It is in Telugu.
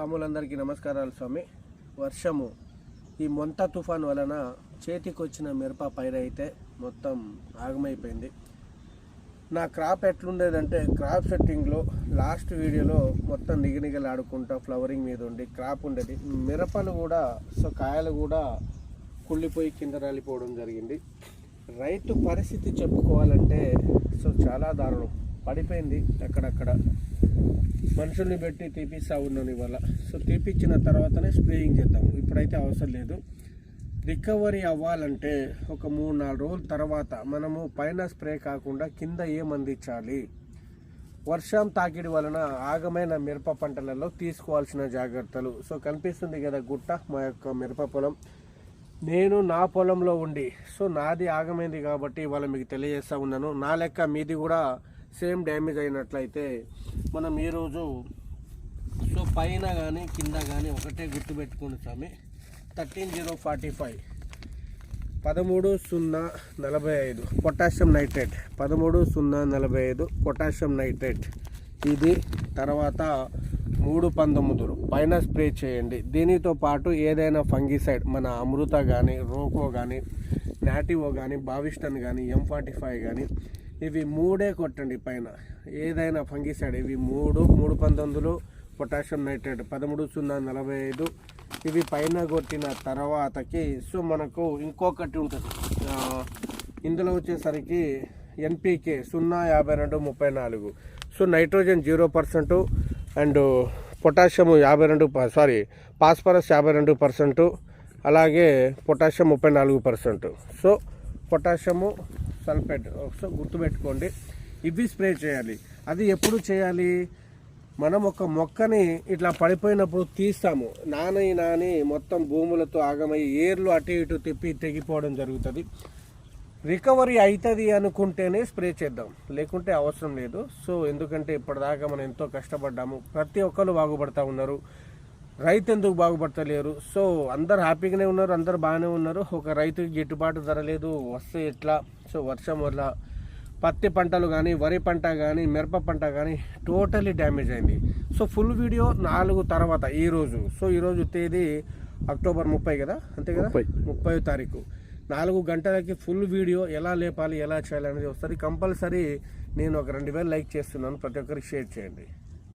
స్వాములందరికీ నమస్కారాలు స్వామి. వర్షము ఈ మొంత తుఫాన్ వలన చేతికొచ్చిన మిరప పైరైతే మొత్తం ఆగమైపోయింది. నా క్రాప్ ఎట్లుండేదంటే క్రాప్ సెట్టింగ్లో లాస్ట్ వీడియోలో మొత్తం నిగనిగలాడుకుంటా ఫ్లవరింగ్ మీద ఉండి క్రాప్ ఉండేది. మిరపలు కూడా సో కాయలు కూడా కుళ్ళిపోయి కింద రాలిపోవడం జరిగింది. రైతు పరిస్థితి చెప్పుకోవాలంటే సో చాలా దారుణం. పడిపోయింది అక్కడక్కడ మనుషుల్ని పెట్టి తీపిస్తా ఉన్నాను ఇవాళ. సో తీపిచ్చిన తర్వాతనే స్ప్రేయింగ్ చేద్దాం. ఇప్పుడైతే అవసరం లేదు. రికవరీ అవ్వాలంటే ఒక మూడు నాలుగు రోజుల తర్వాత మనము పైన స్ప్రే కాకుండా కింద ఏమందించాలి వర్షం తాకిడి వలన ఆగమైన మిరప పంటలలో తీసుకోవాల్సిన జాగ్రత్తలు. సో కనిపిస్తుంది కదా గుట్ట మా యొక్క మిరప పొలం. నేను నా పొలంలో ఉండి సో నాది ఆగమైంది కాబట్టి ఇవాళ మీకు తెలియజేస్తూ ఉన్నాను. నా లెక్క మీది కూడా సేమ్ డ్యామేజ్ అయినట్లయితే మనం ఈరోజు సో పైన కానీ కింద కానీ ఒకటే గుర్తుపెట్టుకోండి స్వామి. Thirteen zero forty five. పదమూడు సున్నా నలభై ఐదు. Potassium nitrate. పదమూడు సున్నా నలభై ఐదు పొటాషియం నైట్రేట్. ఇది తర్వాత మూడు పంతొమ్మిదిలు పైన స్ప్రే చేయండి. దీనితో పాటు ఏదైనా ఫంగిసైడ్ మన అమృత కానీ రోకో కానీ నాటివో కానీ బావిస్టన్ కానీ ఎం ఫార్టీ ఫైవ్ కానీ ఇవి మూడే కొట్టండి పైన. ఏదైనా ఫంగిసైడ్ ఇవి మూడు మూడు పంతొమ్మిదిలో పొటాషియం నైట్రేట్ పదమూడు సున్నా నలభై ఐదు. ఇవి పైన కొట్టిన తర్వాతకి సో మనకు ఇంకొకటి ఉంటుంది. ఇందులో వచ్చేసరికి ఎన్పికే సున్నా యాభై రెండు ముప్పై నాలుగు. So nitrogen zero percent and potassium యాభై రెండు సారీ పాస్పరస్ యాభై రెండు పర్సెంట్ అలాగే పొటాషియం ముప్పై నాలుగు percent. So potassium sulphate so గుర్తుపెట్టుకోండి. ఇవి స్ప్రే చేయాలి. అది ఎప్పుడు చేయాలి? మనం ఒక మొక్కని ఇట్లా పడిపోయినప్పుడు తీస్తాము. నాని నాని మొత్తం భూములతో ఆగమై ఏర్లు అటు ఇటు తిప్పి తెగిపోవడం జరుగుతుంది. రికవరీ అవుతుంది అనుకుంటేనే స్ప్రే చేద్దాం. లేకుంటే అవసరం లేదు. సో ఎందుకంటే ఇప్పటిదాకా మనం ఎంతో కష్టపడ్డాము. ప్రతి ఒక్కరు బాగుపడతా ఉన్నారు. రైతు ఎందుకు బాగుపడతలేరు. సో అందరు హ్యాపీగానే ఉన్నారు అందరు బాగానే ఉన్నారు. ఒక రైతుకి గిట్టుబాటు ధర లేదు వస్తే ఎట్లా? సో వర్షం వల్ల పత్తి పంటలు కానీ వరి పంట కానీ మిరప పంట కానీ టోటలీ డ్యామేజ్ అయింది. సో ఫుల్ వీడియో నాలుగు తర్వాత ఈరోజు సో ఈరోజు తేదీ అక్టోబర్ ముప్పై కదా? అంతే కదా? ముప్పై. ముప్పై తారీఖు. నాలుగు గంటలకి ఫుల్ వీడియో ఎలా లేపాలి ఎలా చేయాలి అనేది వస్తుంది కంపల్సరీ నేను ఒక రెండు వేలు లైక్ చేస్తున్నాను. ప్రతి ఒక్కరికి షేర్ చేయండి.